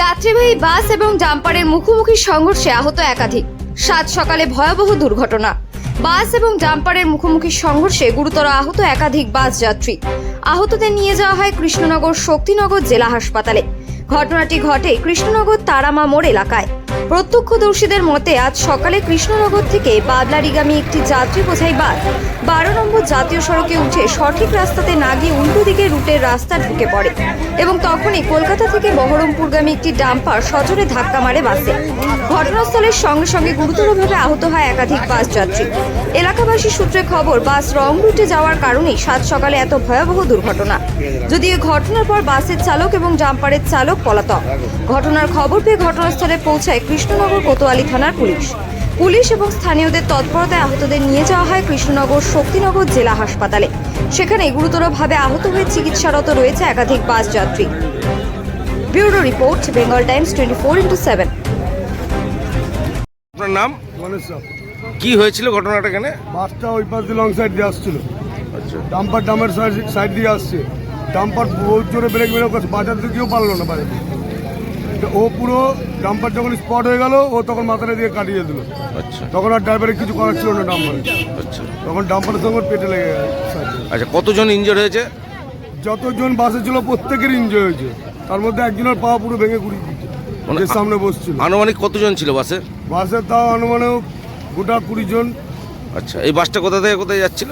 যাত্রীবাহী বাস এবং ডাম্পারের মুখোমুখি সংঘর্ষে আহত একাধিক। সাত সকালে ভয়াবহ দুর্ঘটনা। বাস এবং ডাম্পারের মুখোমুখি সংঘর্ষে গুরুতর আহত একাধিক বাস যাত্রী। আহতদের নিয়ে যাওয়া হয় কৃষ্ণনগর শক্তিনগর জেলা হাসপাতালে। ঘটনাটি ঘটে কৃষ্ণনগর তারামা মোড় এলাকায়। প্রত্যক্ষদর্শীদের মতে, আজ সকালে কৃষ্ণনগর থেকে বাদলারিগামী একটি যাত্রী বোঝাই বাস বারো নম্বর জাতীয় সড়কে উঠে সঠিক রাস্তাতে না গিয়ে উল্টো দিকে রুটের রাস্তা ঢুকে পড়ে এবং তখনই কলকাতা থেকে বহরমপুরগামী একটি ডাম্পার সজোরে ধাক্কা মারে বাসে। ঘটনাস্থলের সঙ্গে সঙ্গে গুরুতরভাবে আহত হয় একাধিক বাস যাত্রী। এলাকাবাসী সূত্রে খবর, বাস রং রুটে যাওয়ার কারণেই সাত সকালে এত ভয়াবহ দুর্ঘটনা। যদিও ঘটনার পর বাসের চালক এবং ডাম্পারের চালক পলাতক। ঘটনার খবর পেয়ে ঘটনাস্থলে পৌঁছায় কৃষ্ণনগর কোতোয়ালি থানার পুলিশ। পুলিশ এবং স্থানীয়দের তৎপরতায় আহতদের নিয়ে যাওয়া হয় কৃষ্ণনগর শক্তিনগর জেলা হাসপাতালে। সেখানে গুরুতরভাবে আহত হয়ে চিকিৎসারত রয়েছে একাধিক বাস যাত্রী। Bureau report Bengal Times twenty four into seven. আপনার নাম? কি হয়েছিল ঘটনাটা এখানে? বাসটা ওই পাশ দিয়ে লং সাইড দিয়ে আসছিল। আচ্ছা। ডাম্পার ডামের সাইড দিয়ে আসছে। ডাম্পার বহুত জোরে ব্রেক বেরো বাজার দিকেও পারল না বাইরে তো ও পুরো ডাম্পার যখন স্পট হয়ে গেল ও তখন মাথাটা দিয়ে কাটিয়ে দিল। আচ্ছা। তখন আর ড্রাইভারের কিছু করার ছিল না ডাম্পারে আচ্ছা। তখন ডাম্পারের সঙ্গে পেটে লেগে গেছে আচ্ছা কতজন ইনজোর হয়েছে? যতজন বাসে ছিল প্রত্যেকের এনজয় হয়েছে। তার মধ্যে একজনের পা পুরো ভেঙে গুড়ি দিচ্ছে মানে সামনে বসছিল। আনুমানিক কতজন ছিল বাসে বাসে তাও অনুমানেও গোটা কুড়ি জন। আচ্ছা এই বাসটা কোথা থেকে কোথায় যাচ্ছিল?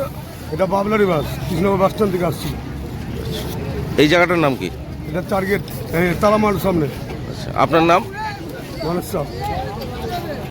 এটা বাবলারি বাস কৃষ্ণনগর বাস স্ট্যান্ড থেকে আসছিল। এই জায়গাটার নাম কি? এটা টার্গেট তালামার সামনে। আপনার নাম?